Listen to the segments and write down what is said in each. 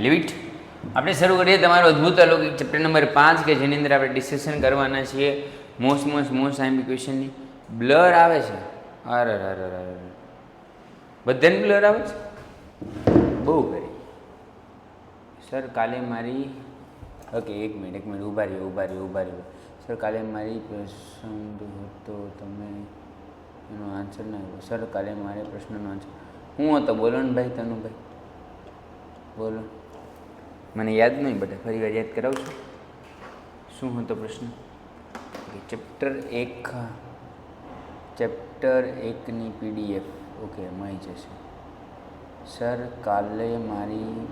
લિવિટ આપણે શરૂ કરીએ તમારો અદ્ભુત અલૌકિક ચેપ્ટર નંબર પાંચ કે જેની અંદર આપણે ડિસ્કશન કરવાના છીએ. મોસ્ટ મોસ્ટ મોસ્ટ આઈમ્પી ક્વેશ્ચનની બ્લર આવે છે. અરે અરે અરે બધાને બ્લર આવે છે? બહુ કરી. સર કાલે મારી ઓકે એક મિનિટ એક મિનિટ ઊભા રહ્યો ઊભા રહ્યો ઊભા રહ્યો. સર કાલે મારી પસંદ હતો, તમે એનો આન્સર ના આવ્યો સર કાલે મારે પ્રશ્નનો આન્સર હું હતો? બોલો ને ભાઈ, તનુભાઈ. બોલો. મને યાદ નહીં બધા ફરી વાર યાદ કરાવશો શું હતો પ્રશ્ન? ચેપ્ટર એક ચેપ્ટર એકની પીડીએફ ઓકે મળી જશે. સર કાલે મારી,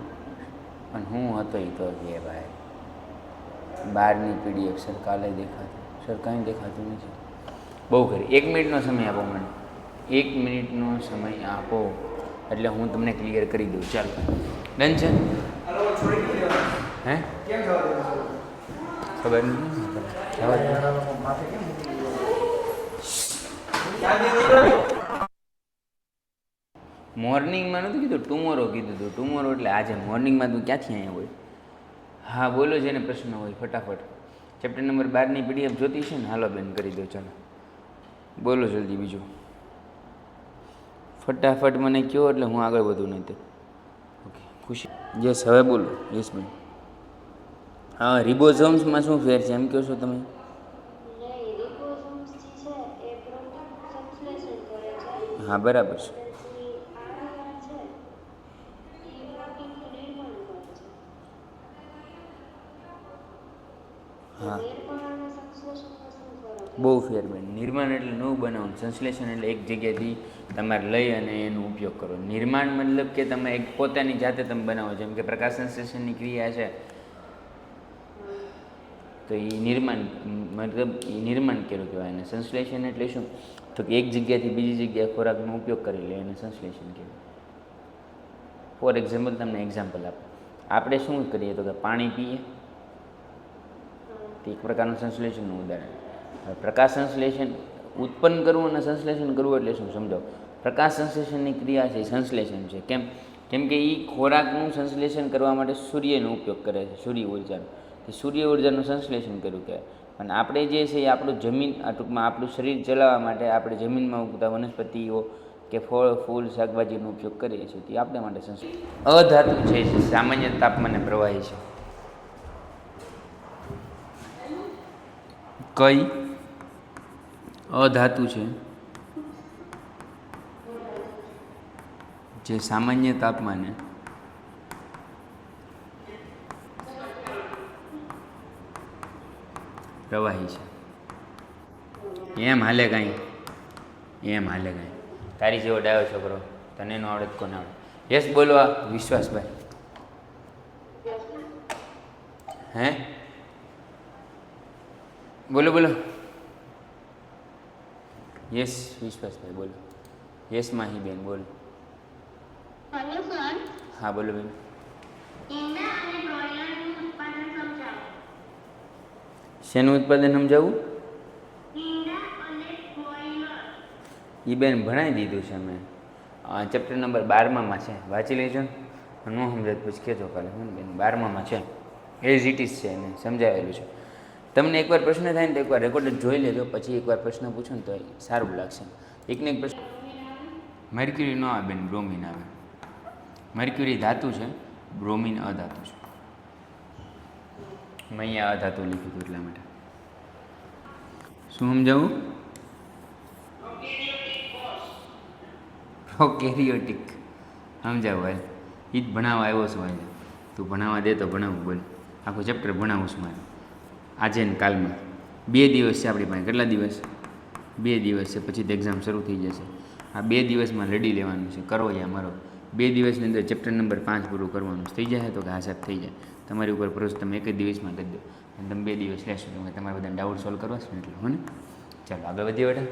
પણ હું હતો એ તો કે ભાઈ, બારની પીડીએફ સર કાલે દેખાતું. સર કંઈ દેખાતું નથી. બહુ ખરી. એક મિનિટનો સમય આપો મને. એક મિનિટનો સમય આપો. એટલે હું તમને ક્લિયર કરી દઉં. ચાલો. ડન છે હે? ખબર નહીં. મોર્નિંગમાં નહોતું કીધું? ટુમોરો કીધું હતું ટુમોરો એટલે આજે મોર્નિંગમાં તું ક્યાંથી અહીંયા હોય? હા, બોલો જેને પ્રશ્ન હોય, ફટાફટ. ચેપ્ટર નંબર બારની પીડીએફ જોતી છે ને? હાલો બેન, કરી દો, ચાલો. બોલો જલ્દી બીજું. ફટાફટ મને કહો એટલે હું આગળ વધું નહીં તો. ઓકે ખુશી. યસ હવે બોલો. યસ બેન હા રિબોઝોમ્સમાં શું ફેર છે? એમ કહો છો તમે. હા બરાબર છે પછી આરઆરઆર છે એ પ્રોટીનનું નિર્માણ કરે છે હા નિર્માણ અને સંશ્લેષણમાં શું ફરક બહુ ફેર નિર્માણ એટલે નવું બનાવવું સંશ્લેષણ એટલે એક જગ્યાએથી તમારે લઈ અને એનો ઉપયોગ કરો. નિર્માણ મતલબ કે તમે એક પોતાની જાતે તમે બનાવો, જેમ કે પ્રકાશ સંશ્લેષણની ક્રિયા છે. તો એ નિર્માણ, મતલબ એ નિર્માણ કર્યું કહેવાય. અને સંશ્લેષણ એટલે શું? તો કે એક જગ્યાએથી બીજી જગ્યાએ ખોરાકનો ઉપયોગ કરી લે એને સંશ્લેષણ કહેવાય ફોર એક્ઝામ્પલ તમને એક્ઝામ્પલ આપો. આપણે શું કરીએ તો કે પાણી પીએ. તે એક પ્રકારનું સંશ્લેષણનું ઉદાહરણ. પ્રકાશ સંશ્લેષણ, ઉત્પન્ન કરવું અને સંશ્લેષણ કરવું એટલે શું સમજો? પ્રકાશ સંશ્લેષણની ક્રિયા છે સંશ્લેષણ છે. કેમ? કેમ કે એ ખોરાકનું સંશ્લેષણ કરવા માટે સૂર્યનો ઉપયોગ કરે છે, સૂર્ય ઉર્જાનો. તે સૂર્ય ઉર્જાનું સંશ્લેષણ કર્યું કહેવાય. અને આપણે જે છે એ આપણું જમીન, આ ટૂંકમાં આપણું શરીર ચલાવવા માટે આપણે જમીનમાં ઉગતા વનસ્પતિઓ કે ફળ, ફૂલ, શાકભાજીનો ઉપયોગ કરીએ છીએ, તે આપણે માટે સંશ્લેષણ. અધાતુ છે સામાન્ય તાપમાને પ્રવાહી છે. કઈ? અધાતુ છે. જે સામાન્ય તાપમાને પ્રવાહી છે. એમ હાલે કાંઈ? એમ હાલે કાંઈ? તારી જેવો ડાયો છોકરો, તને નો આવડે કોને આવડે? યસ બોલવા વિશ્વાસભાઈ. હે? બોલો બોલો. યસ વિશ્વાસભાઈ બોલો. યસ માહી બેન બોલો. હેલો સર હા બોલો બેન. ઈંડા અને બ્રોઇલરનું ઉત્પાદન સમજાવો. શેનું ઉત્પાદન સમજાવું? ઈંડા અને બ્રોઇલર એ બેન ભણાવી દીધું છે મેં. ચેપ્ટર નંબર બારમામાં છે. વાંચી લેજો ને. ન સમજાય પછી કહેજો કાલે. બેન? બારમામાં છે. એઝ ઇટ ઇઝ છે એને. સમજાવેલું છે. તમને એકવાર પ્રશ્ન થાય ને તો એકવાર રેકોર્ડ જોઈ લેજો, પછી એકવાર પ્રશ્ન પૂછો ને તો સારું લાગશે. એકને એક પ્રશ્ન મર્ક્યુરી ન આવે બેન, બ્રોમિન આવે. મર્ક્યુરી ધાતુ છે, બ્રોમિન અધાતુ છે. મેં અહીંયા અધાતુ લીધું હતું એટલા માટે. શું સમજાવું? પ્રોકેરિયોટિક સમજાવું ભાઈ એ જ ભણાવવા આવ્યો છું આજે તું ભણાવવા દે તો ભણાવું, બોલ. આખું ચેપ્ટર ભણાવું છું મારે આજે ને કાલમાં. બે દિવસ છે આપણી પાસે. કેટલા દિવસ? બે દિવસ છે. પછી તો એક્ઝામ શરૂ થઈ જશે. આ બે દિવસમાં લડી લેવાનું છે. કરો યા મારો. બે દિવસની અંદર ચેપ્ટર નંબર પાંચ પૂરું કરવાનું થઈ જશે તો કે હા થઈ જાય. તમારી ઉપર ભરોસો તમે એક જ દિવસમાં કરી દો. અને તમે બે દિવસ લેશો કેમ તમારા બધા ડાઉટ સોલ્વ કરવા છે એટલે. હો ચાલો, આગળ વધીએ બેટા.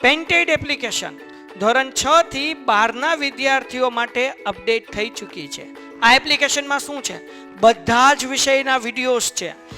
પેન્ટેડ એપ્લિકેશન ધોરણ છ થી બારના વિદ્યાર્થીઓ માટે અપડેટ થઈ ચૂકી છે. આ એપ્લિકેશનમાં શું છે? બધા જ વિષયના વિડીયોઝ છે.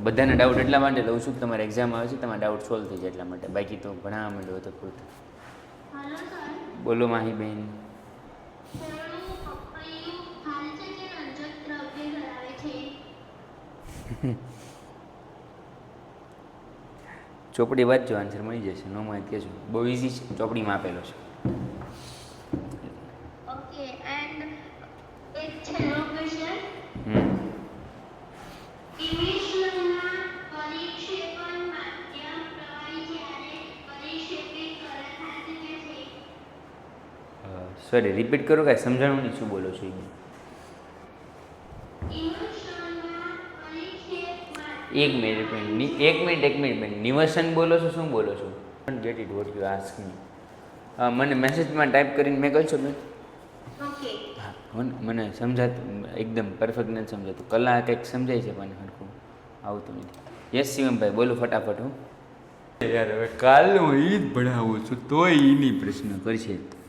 બધાને ડાઉટ એટલા માટે લઉં છું કે તમારે એક્ઝામ આવે છે તમારા ડાઉટ સોલ્વ થઈ જાય એટલા માટે. બાકી તો ભણાવવા માંડ્યો તો પૂરતું બોલો ધરાવે છે ચોપડી વાંચજો આન્સર મળી જશે. નો માહિતી કહેજો બહુ ઇઝી છે. ચોપડીમાં આપેલો છે ઓકે એન્ડ એક છેલ્લો ક્વેશ્ચન હમ ઇમિશનના પરિક્ષેપણ માધ્યમ પ્રવાહી જ્યારે પરિક્ષેપિત કરે થાય છે છે સોરી રિપીટ કરો કાંઈ સમજાણું નહીં શું બોલો છો એક મિનિટ એક મિનિટ એક મિનિટ એક મિનિટ બેન. નિવસન બોલો છો શું બોલો છો? Get it what you ask me મને મેસેજમાં ટાઈપ કરીને મેં કહ્યું છો બેન. હા મને- મને સમજાતું એકદમ પરફેક્ટ નથી સમજાતું. કલા કંઈક સમજાય છે મને હરખું. આવતું નથી. યસ શિવમભાઈ બોલો ફટાફટ હું. યાર હવે કાલ હું એ જ ભણાવું છું તોય એની પ્રશ્ન કરશે.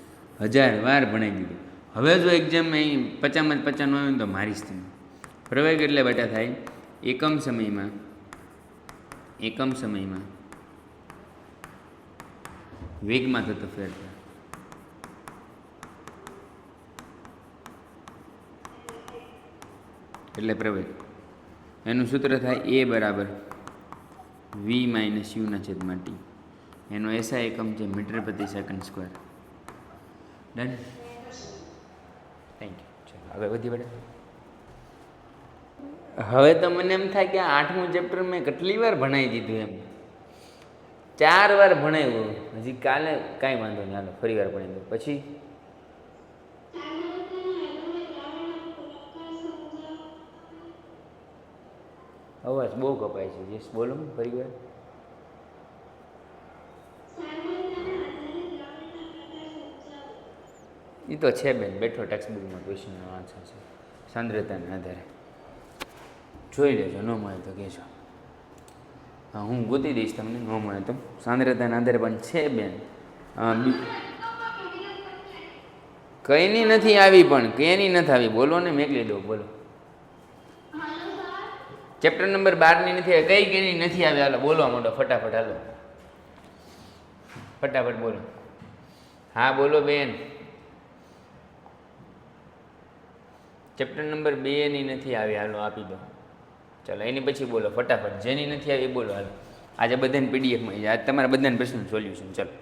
હજાર વાર ભણાવી દીધું. હવે જો એક્ઝામ અહીં પચામાં જ આવ્યું તો મારીશ તમે. પ્રવેગ એટલે બેટા થાય, એકમ સમયમાં એકમ સમયમાં વેગમાં થતો ફેરફાર. એટલે પ્રવેગ. એનું સૂત્ર થાય એ બરાબર વી માઇનસ યુના છેદમાં ટી. એનો એસા એકમ છે મીટર પ્રતિ second square. Done thank you ચલો આગળ વધી પડે હવે તો મને એમ થાય કે આઠમું ચેપ્ટર મેં કેટલી વાર ભણાવી દીધું એમ? ચાર વાર ભણાવ્યું હજી કાલે કાંઈ વાંધો નહીં. હાલો, ફરી વાર ભણી દઉં. પછી? અવાજ બહુ કપાય છે. જે બોલો. ફરી વાર. એ તો છે બેન, બેઠો ટેક્સ્ટબુકમાં ક્વેશ્ચનનો આન્સર છે. સાંદ્રતાના આધારે. જોઈ લેજો, ન મળે તો કહેજો. હા, હું ગોતી દઈશ તમને, ન મળે તો. સાંદ્રતાના આધારે પણ છે બેન. કઈની નથી આવી પણ, કેની નથી આવી? બોલો ને મેકલી દો બોલો. ચેપ્ટર નંબર બારની નથી કઈ કેની નથી આવી? હાલો, બોલો મોટો, ફટાફટ, હાલો. ફટાફટ બોલો. હા, બોલો બેન. ચેપ્ટર નંબર બે એની નથી આવી, હાલો આપી દો ચાલો, એની પછી બોલો, ફટાફટ. જેની નથી આવી એ બોલો, હાલો. આજે બધાને પીડીએફમાં આજ તમારા બધાને પ્રશ્ન સોલ્યુશન ચાલો.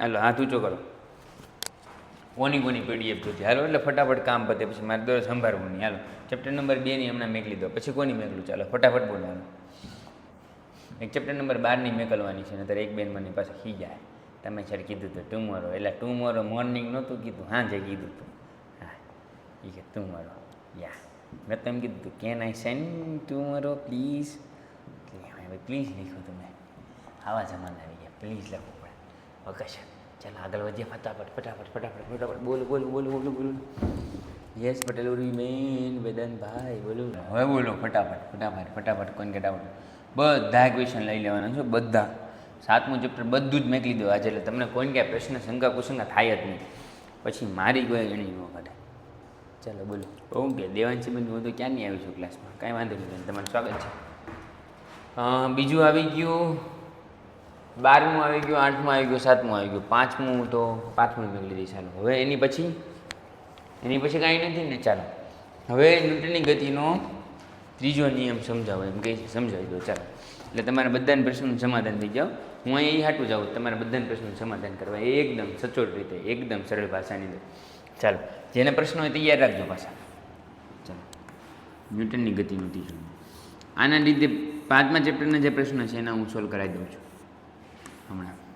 હાલો, હાથ ઊંચો કરો. કોની કોની પીડીએફ જોતી? હાલો, એટલે ફટાફટ કામ પતે, પછી મારે દોર સંભાળવું નહીં હાલો ચેપ્ટર નંબર બેની હમણાં મેકલી દો. પછી કોની મેકલું? ચાલો, ફટાફટ બોલવાનું એક ચેપ્ટર નંબર બારની મેકલવાની છે નતર એક બેન મને પાસે ખી જાય તમે સર કીધું હતું ટુમોરો એટલે ટુમોરો મોર્નિંગ નહોતું કીધું, હાંજે કીધું હતું હા એ કે મારો યા મેં તો એમ કીધું કેન આઈ સેન્ડ મારો પ્લીઝ ભાઈ પ્લીઝ લખો તમે આવા જમાના આવી ગયા પ્લીઝ લખવું પડે સર ચાલો આગળ વધીએ ફટાફટ ફટાફટ ફટાફટ ફટાફટ બોલો બોલો બોલો બોલો બોલો યસ પટેલ ઉર્વી બેન વેદનભાઈ બોલો હવે બોલો, ફટાફટ ફટાફટ ફટાફટ. કોઈને ડાઉટ બધા ક્વેશ્ચન લઈ લેવાના છે, બધા. સાતમું ચેપ્ટર બધું જ મેકલી દો આજે. એટલે તમને કોઈને ક્યાંય પ્રશ્ન, શંકા, કુશંકા થાય જ નહીં. પછી મારી કોઈ ગણી ન ચાલો બોલો. ઓકે દેવાંશી બેન હું તો ક્યાં નહીં આવી છું ક્લાસમાં કાંઈ વાંધો નહીં તમારું સ્વાગત છે. બીજું આવી ગયું, બારમું આવી ગયું, આઠમું આવી ગયું, સાતમું આવી ગયું, પાંચમું તો પાંચમું મેળવી દઈશ ચાલો. હવે એની પછી? એની પછી કાંઈ નથી ને? ચાલો. હવે ન્યૂટનની ગતિનો ત્રીજો નિયમ સમજાવો, એમ કહે છે, સમજાવી દો, ચાલો. એટલે તમારા બધાને પ્રશ્નનું સમાધાન થઈ જાઓ. હું અહીં હાટું જાઉં, તમારા બધાને પ્રશ્નનું સમાધાન કરવા. એકદમ સચોટ રીતે, એકદમ સરળ ભાષાની અંદર. ચાલો, જેને પ્રશ્ન હોય તૈયાર રાખજો પાછા. ચાલો, ન્યૂટનની ગતિ ત્રીજો જોઈએ આના લીધે પાંચમા ચેપ્ટરના જે પ્રશ્ન છે એના હું સોલ્વ કરાવી દઉં છું. હમણાં.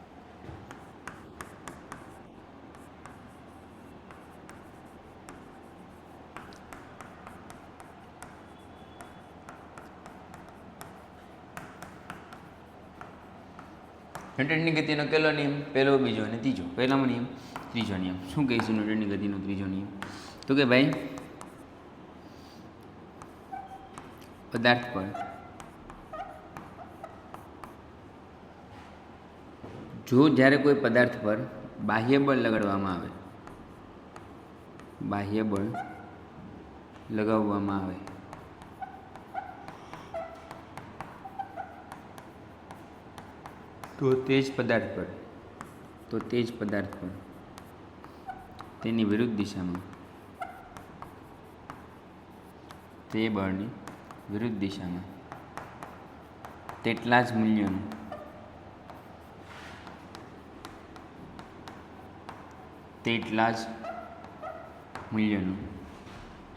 હંડ્રેડની ગતિનો પહેલો નિયમ, પહેલો બીજો અને ત્રીજો. પહેલામાં નિયમ, ત્રીજો નિયમ. શું કહીશું ન્યૂટનની ગતિનો ત્રીજો નિયમ? તો કે ભાઈ, પદાર્થ પર જો જ્યારે કોઈ પદાર્થ પર બાહ્ય બળ લગાડવામાં આવે, બાહ્ય બળ લગાવવામાં આવે તો તેજ પદાર્થ પર. તો તે જ પદાર્થ પર. તેની વિરુદ્ધ દિશામાં. તે બળની વિરુદ્ધ દિશામાં. તેટલા જ મૂલ્યોનું. તેટલા જ મૂલ્યનું.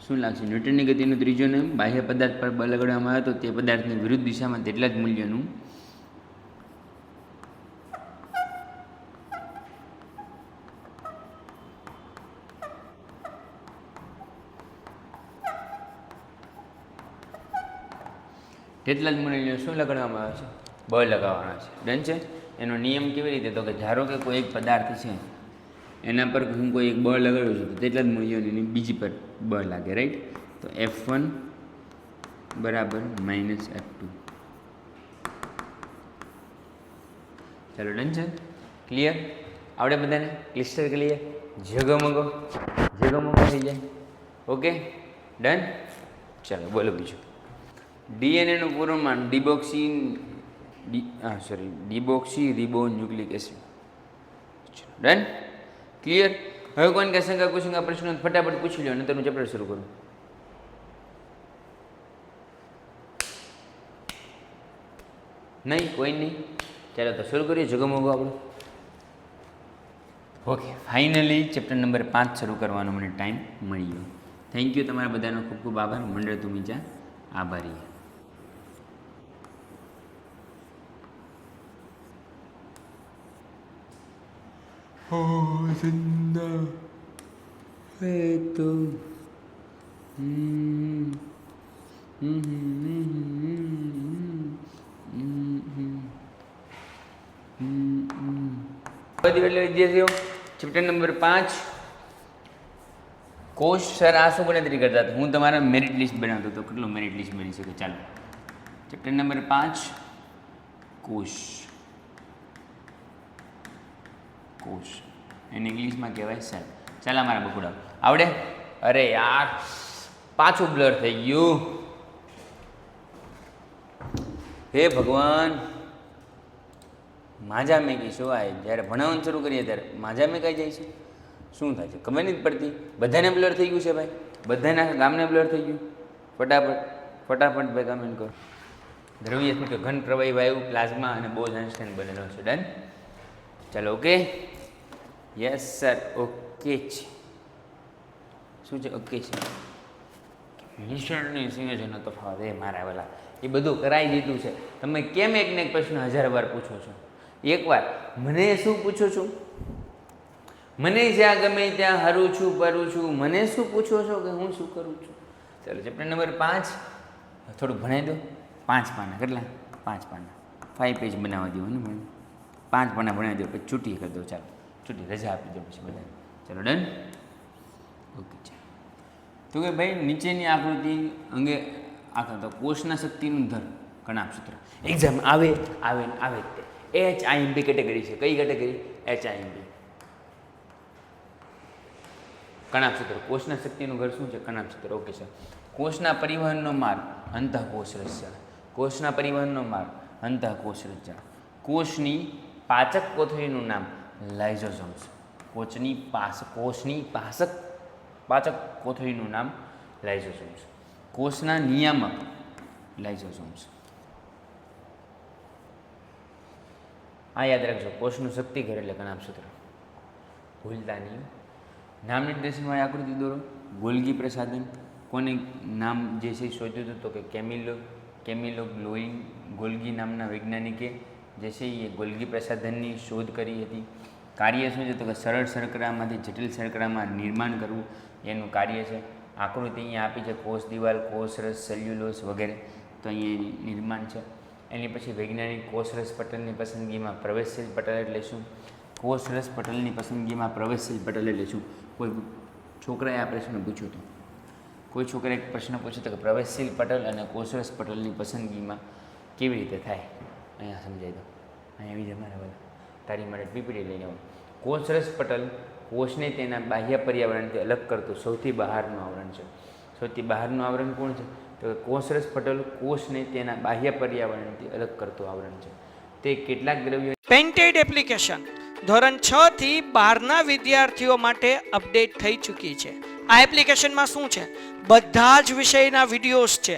શું લાગશે? ન્યૂટનની ગતિનો ત્રીજો નિયમ બાહ્ય પદાર્થ પર બળ લગાડવામાં આવે તો તે પદાર્થની વિરુદ્ધ દિશામાં તેટલા જ મૂલ્યનું તેટલા જ મૂલ્યનું શું લગાડવામાં આવે છે? બળ લગાવવાના છે. ડન છે? એનો નિયમ કેવી રીતે? તો કે ધારો કે કોઈ એક પદાર્થ છે એના પર હું કોઈ એક બળ લગાડું છું તો તેટલા જ મૂલ્યોની બીજી પર બળ લાગે રાઈટ તો એફ વન બરાબર માઇનસ એફ ટુ ચાલો ડન છે? ક્લિયર આવડે બધાને? ક્લિસ્ટર ક્લિયર જગમગો જગમગો થઈ જાય. Okay done? ચાલો બોલો બીજું. ડીએનએનું પૂરું નામ ડિબોક્સી હા sorry deoxyribonucleic acid. Done clear હવે કોઈને કે પૂછુંગા પ્રશ્નો ફટાફટ પૂછી લો અને હું ચેપ્ટર શરૂ કરું. નહીં, કોઈ નહીં. ચાલો તો શરૂ કરીએ જગમોગો આપણું. ઓકે ફાઇનલી ચેપ્ટર નંબર પાંચ શરૂ કરવાનો મને ટાઈમ મળી ગયો થેન્ક યુ તમારા બધાનો ખૂબ ખૂબ આભાર. મંડળ તુમીજા આભારી. हो जिंदा है तो हम्म, हम्म, हम्म, हम्म, हम्म, हम्म. બધી એટલે વિદ્યાર્થીઓ ચેપ્ટર નંબર પાંચ કોષ સર આ શું ગણતરી કરતા હતા હું તમારા મેરિટ લિસ્ટ બનાવતો હતો કેટલું મેરિટ લિસ્ટ બની શકે ચાલો ચેપ્ટર નંબર પાંચ કોષ કોષ એને ઇંગ્લિશમાં કહેવાય સેલ ચાલ મારા બકુડા આવડે અરે યાર પાછું બ્લર થઈ ગયું હે ભગવાન માજા મેકી શું આ જ્યારે ભણાવવાનું શરૂ કરીએ ત્યારે માજા મેકાઈ જાય છે શું થાય છે ખબર નથી પડતી બધાને બ્લર થઈ ગયું છે ભાઈ બધાના ગામને બ્લર થઈ ગયું ફટાફટ ફટાફટ ભાઈ કમેન્ટ કરો દ્રવ્ય ઘન પ્રવાહી વાયુ પ્લાઝમા અને બોઝ આઇન્સ્ટાઈન બનેલો છે ડન ચાલો ઓકે યસ સર ઓકે છે શું છે ઓકે છે? મિશ્રણની સંયોજનો તફાવત. એ મારા વાલા. એ બધું કરાવી દીધું છે. તમે કેમ એકને એક પ્રશ્ન હજાર વાર પૂછો છો? એકવાર, મને શું પૂછો છો? મને જ્યાં ગમે ત્યાં હરું છું પરું છું. મને શું પૂછો છો કે હું શું કરું છું? ચાલો ચેપ્ટર નંબર પાંચ. થોડું ભણાવી દો. પાંચ પાના. કેટલા? પાંચ પાના. ફાઇવ પેજ બનાવવા દો ને પાંચ પાના ભણાવી દો, પછી છૂટી કરી દો. ચાલો. છૂટી રજા આપી દઉં પછી બધા ચાલો, ડન? ઓકે ચાલો. તો કે ભાઈ, નીચેની આકૃતિ અંગે આખા તો કોષના શક્તિનું ધર્મ કણાપ સૂત્ર એક્ઝામ આવે આવે ને આવે તે. એચ આઈએમપી કેટેગરી છે. કઈ કેટેગરી એચ આઈએમપી કણાપ સૂત્ર કોષના શક્તિનું ઘર શું છે? કણાપ સૂત્ર ઓકે સર કોષના પરિવહનનો માર્ગ, અંતઃકોષ રસ્યા કોષના પરિવહનનો માર્ગ, અંતઃકોષ રચના કોષની પાચક કોથળીનું નામ લાઇઝોઝોમ્સ કોચની પાસ કોષની પાસક, પાચક કોથળીનું નામ લાઇઝોઝોમ્સ કોષના નિયામક લાઇઝોઝોમ્સ આ યાદ રાખજો કોષનું શક્તિ ઘરે એટલે કણાપ સૂત્ર ભૂલતા નહીં. નામ નિર્દેશનમાં આકૃતિ દોરો. ગોલગી પ્રસાધન કોને નામ જે છે શોધ્યું હતું તો કે કેમિલો કેમિલો ગ્લોઈંગ ગોલગી નામના વૈજ્ઞાનિકે જે છે એ ગોલગી પ્રસાધનની શોધ કરી હતી. કાર્ય શું છે તો કે સરળ શર્કરામાંથી જટિલ શર્કરામાં નિર્માણ કરવું એનું કાર્ય છે. આકૃતિ અહીંયા આપી છે, કોષ દિવાલ, કોષ રસ સેલ્યુલોસ વગેરે. તો અહીંયા નિર્માણ છે. એની પછી વૈજ્ઞાનિક કોષરસ પટલની પસંદગીમાં પ્રવેશશીલ પટલ એટલે શું? કોષરસ પટલની પસંદગીમાં પ્રવેશશીલ પટલ એટલે શું? કોઈ છોકરાએ આ પ્રશ્ન પૂછ્યો હતો. કોઈ છોકરાએ પ્રશ્ન પૂછ્યો તો કે પ્રવેશશીલ પટલ અને કોષરસ પટલની પસંદગીમાં કેવી રીતે થાય? અહીંયા સમજાવી દો અહીંયા બીજા મારા બધા. તારી માટે પીપીડી લઈને આવો. કોષરસ પટલ કોષને તેના બાહ્ય પર્યાવરણથી અલગ કરતું સૌથી બહારનું આવરણ છે. સૌથી બહારનું આવરણ કોણ છે? તો કોષરસ પટલ કોષને તેના બાહ્ય પર્યાવરણથી અલગ કરતું આવરણ છે. તે કેટલાક દ્રવ્યો પેન્ટેડ એપ્લિકેશન ધોરણ છ થી બારના વિદ્યાર્થીઓ માટે અપડેટ થઈ ચૂકી છે. આ એપ્લિકેશનમાં શું છે? બધા જ વિષયના વિડીયોઝ છે.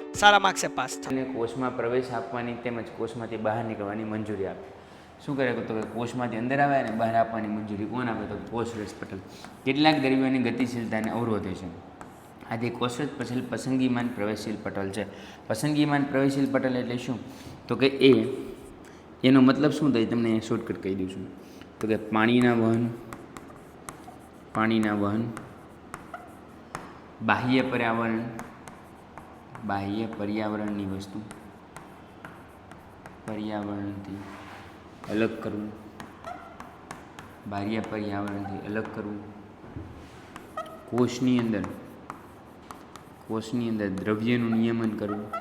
સારા માર્ક્સે પાસ થાય કોષમાં પ્રવેશ આપવાની તેમજ કોષમાંથી બહાર નીકળવાની મંજૂરી આપે. શું કરે તો કે કોષમાંથી અંદર આવે અને બહાર આપવાની મંજૂરી કોણ આપે તો કોષરસ પટલ. કેટલાક દ્રવ્યોની ગતિશીલતાને અવરોધે છે. આથી કોષરસ પટલ પસંદગીમાન પ્રવેશશીલ પટલ છે. પસંદગીમાન પ્રવેશશીલ પટલ એટલે શું? તો કે એ, એનો મતલબ શું થાય? તમને શોર્ટકટ કહી દઉં છું. તો કે પાણીના વહન પાણીના વહન, બાહ્ય પર્યાવરણ બાહ્ય પર્યાવરણની વસ્તુ. પર્યાવરણથી અલગ કરવું. બાહ્ય પર્યાવરણથી અલગ કરવું. કોષની અંદર કોષની અંદર દ્રવ્યનું નિયમન કરવું.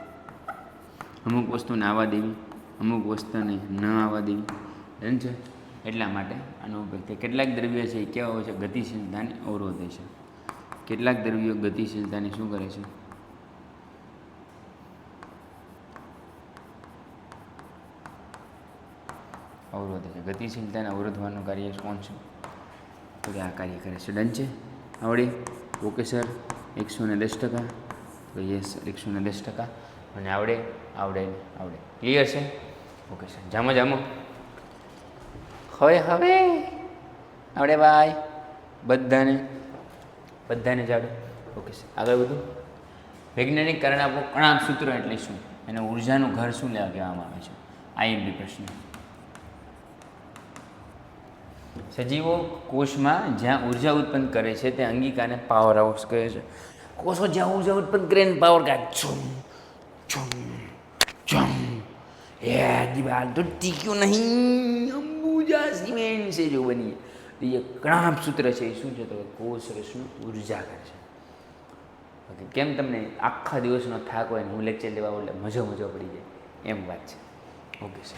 અમુક વસ્તુને આવવા દેવી, અમુક વસ્તુને ન આવવા દેવી. છે. એટલા માટે આનો ઉપયોગ થાય. કેટલાક દ્રવ્ય છે એ કેવા હોય છે? ગતિશીલતાને અવરોધે છે. કેટલાક દ્રવ્યો ગતિશીલતાને શું કરે છે? અવરોધે છે. ગતિશીલતાને અવરોધવાનું કાર્ય કોણ છે? તો કે આ કાર્ય કરે છે. ડન છે? આવડે? ઓકે સર એકસો ને દસ ટકા. યસ એકસો ને દસ ટકા. અને આવડે? આવડે આવડે. ક્લિયર છે? ઓકે સર જામો જામો. હવે હવે. આવડે ભાઈ. બધાને. બધાને જ આવડે. ઓકે સર આગળ બધું વૈજ્ઞાનિક કારણ આપણું કણાક સૂત્ર એટલે શું? એને ઉર્જાનું ઘર શું લેવા કહેવામાં આવે છે? આઈએમપી પ્રશ્ન. સજીવો કોષમાં જ્યાં ઊર્જા ઉત્પન્ન કરે છે, તે અંગિકાને પાવર હાઉસ કહે છે. કોષો જ્યાં ઊર્જા ઉત્પન્ન કરે ને પાવર કાઢ છુમ છુમ છુમ એ દિવાલ તો ટીક્યું નહીં. અંબુજા સિમેન્ટ છે જો બની. તો એ કણાપ સૂત્ર છે, એ શું છે તો કોષ રસનું ઊર્જા કરે છે. ઓકે કેમ તમને આખા દિવસનો થાક હોય ને હું લેક્ચર લેવા એટલે મજો મજો પડી જાય. એમ વાત છે. ઓકે સર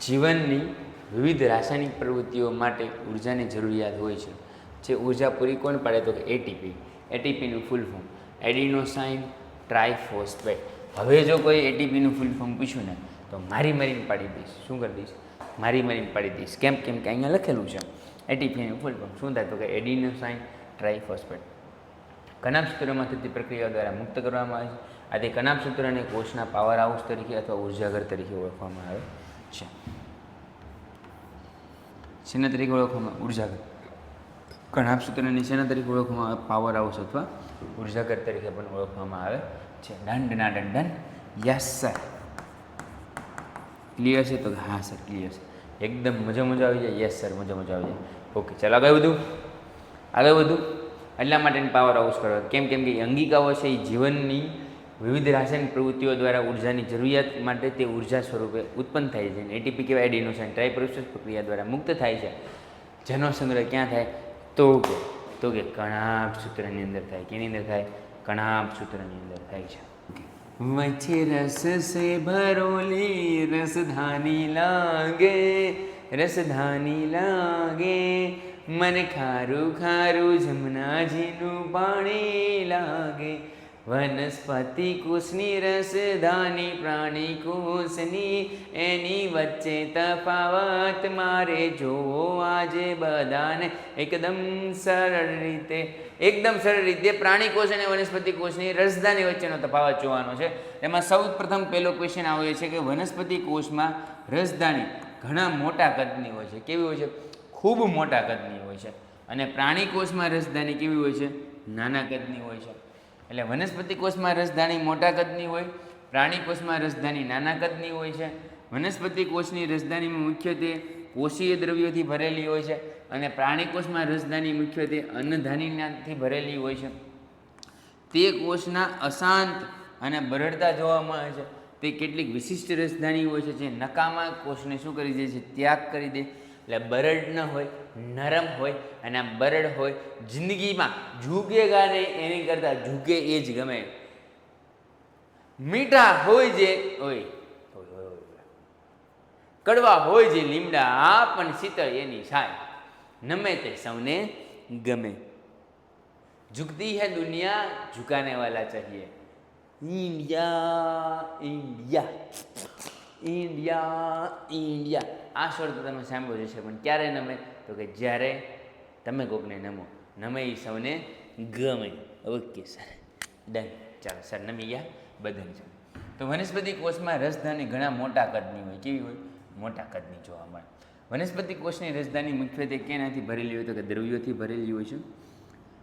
જીવનની વિવિધ રાસાયણિક પ્રવૃત્તિઓ માટે ઉર્જાની જરૂરિયાત હોય છે. જે ઊર્જા પૂરી કોણ પાડે તો કે એટીપી એટીપીનું ફૂલ ફોર્મ એડિનોસાઇન ટ્રાઇફોસ્ફેટ હવે જો કોઈ એટીપીનું ફૂલ ફોર્મ પૂછ્યું ને, તો મારી મરીને પાડી દઈશ. શું કરી દઈશ? મારી મરીને પાડી દઈશ. કેમ કેમ કે અહીંયા લખેલું છે. એટીપીનું ફૂલ ફોર્મ શું થાય તો કે એડિનોસાઇન ટ્રાઇફોસ્ફેટ કનાપ સૂત્રોમાં થતી પ્રક્રિયા દ્વારા મુક્ત કરવામાં આવે છે. આથી કનાપ સૂત્રને કોષના પાવર હાઉસ તરીકે અથવા ઉર્જાઘર તરીકે ઓળખવામાં આવે છે. શેના તરીકે ઓળખવામાં ઉર્જાગર ઘણા સૂત્રને શેના તરીકે ઓળખવામાં પાવર હાઉસ અથવા ઉર્જાગર તરીકે પણ ઓળખવામાં આવે છે. દંડના દંડન યસ સર ક્લિયર છે? તો હા સર ક્લિયર છે. એકદમ મજા મજા આવી જાય. યસ સર મજા મજા આવી જાય. ઓકે ચાલો આગળ વધુ. આગળ વધુ. એટલા માટે પાવર હાઉસ કરવા. કેમ કેમ કે અંગિકાઓ છે એ જીવનની વિવિધ રાસાયણિક પ્રવૃત્તિઓ દ્વારા ઉર્જાની જરૂરિયાત માટે તે ઊર્જા સ્વરૂપે ઉત્પન્ન થાય છે. એટીપી કહેવાય એડિનોસાઇન ટ્રાઇપ્રોસેસ પ્રક્રિયા દ્વારા મુક્ત થાય છે. જેનો સંગ્રહ ક્યાં થાય? તો કે તો કે કણાભ સૂત્રની અંદર થાય. કેની અંદર થાય? કણાભ સૂત્રની અંદર થાય છે. વચ્ચે રસ સે ભરોલી, રસધાની લાગે રસધાની લાગે. મને ખારું ખારું જમનાજીનું પાણી લાગે. વનસ્પતિ કોષની રસધાની, પ્રાણી કોષની એની વચ્ચે તફાવત મારે જોવો આજે બધાને. એકદમ સરળ રીતે, એકદમ સરળ રીતે પ્રાણી કોષ અને વનસ્પતિ કોષની રસધાની વચ્ચેનો તફાવત જોવાનો છે. એમાં સૌ પ્રથમ પહેલો ક્વેશ્ચન આવે છે કે વનસ્પતિ કોષમાં રસધાની ઘણા મોટા કદની હોય છે. કેવી હોય છે? ખૂબ મોટા કદની હોય છે. અને પ્રાણી કોષમાં રસધાની કેવી હોય છે? નાના કદની હોય છે. એટલે વનસ્પતિ કોષમાં રસધાની મોટા કદની હોય, પ્રાણી કોષમાં રસધાની નાના કદની હોય છે. વનસ્પતિ કોષની રસધાનીમાં મુખ્યત્વે કોષીય દ્રવ્યોથી ભરેલી હોય છે અને પ્રાણી કોષમાં રસધાની મુખ્યત્વે અન્નધાનીનાથી ભરેલી હોય છે. તે કોષના અશાંત અને બરડતા જોવા મળે છે. તે કેટલીક વિશિષ્ટ રસધાની હોય છે જે નકામા કોષને શું કરી દે છે? ત્યાગ કરી દે. એટલે બરડ ન હોય નરમ હોય અને આ બરડ હોય, જિંદગીમાં ઝૂકેગા નહીં એની કરતાં ઝૂકે એ જ ગમે. મીઠા હોય જે હોય કડવા હોય જે લીમડા પણ શીતળ એની છાય. નમે તે સૌને ગમે. ઝુકતી હે દુનિયા ઝુકાને વાલા ચાહીએ. India India. India India. આ શબ્દ તમે સાંભળ્યો છે પણ ક્યારે નમે? તો કે જ્યારે તમે કોકને નમો, નમે એ સૌને ગમે. Okay, sir. ડન ચાલો, સર, નમી ગયા. બધાને છે તો વનસ્પતિ કોષમાં રસધાની ઘણા મોટા કદની હોય. કેવી હોય? મોટા કદની જોવા મળે. વનસ્પતિ કોષની રસધાની મુખ્યત્વે કેનાથી ભરેલી હોય તો કે દ્રવ્યોથી ભરેલી હોય છે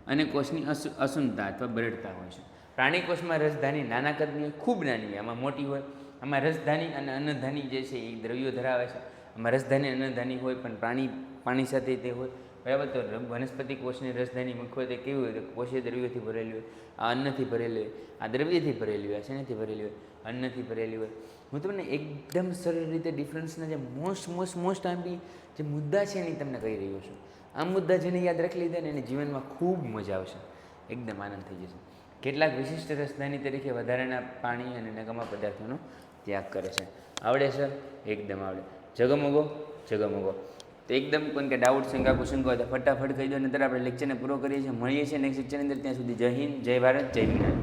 અને કોષની અસુનતા અથવા બરડતા હોય છે. પ્રાણી કોષમાં રસધાની નાના કદની હોય, ખૂબ નાની હોય, આમાં મોટી હોય. આમાં રસધાની અને અન્નધાની જે છે એ દ્રવ્યો ધરાવે છે. આમાં રસધાની અન્નધાની હોય પણ પ્રાણી પાણી સાથે તે હોય. બરાબર? તો વનસ્પતિ કોષની રસધાની મુખ્યત્વે કેવી હોય? તો કોષીય દ્રવ્યોથી ભરેલી હોય. આ અન્નથી ભરેલી હોય. આ દ્રવ્યથી ભરેલી હોય. શેનાથી ભરેલી હોય? અન્નથી ભરેલી હોય. હું તમને એકદમ સરળ રીતે ડિફરન્સના જે મોસ્ટ મોસ્ટ મોસ્ટ આંબી જે મુદ્દા છે એની તમને કહી રહ્યો છું. આ મુદ્દા જેને યાદ રાખી લીધા ને એને જીવનમાં ખૂબ મજા આવશે. એકદમ આનંદ થઈ જશે. કેટલાક વિશિષ્ટ રસધાની તરીકે વધારાના પાણી અને નગમા પદાર્થોનો ત્યાગ કરે છે. આવડે, સર? એકદમ આવડે. જગમગો જગમગો. તો એકદમ કોઈ કે ડાઉટ શંકા કુશંકા હોય તો ફટાફટ કહી દો નંતર આપણે લેક્ચરને પૂરો કરીએ છીએ. મળીએ છીએ નેક્સ્ટ લેક્ચરની અંદર. ત્યાં સુધી જય હિન્દ, જય ભારત, જય વિજ્ઞાન.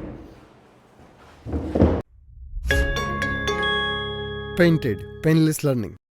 Painted painless Learning.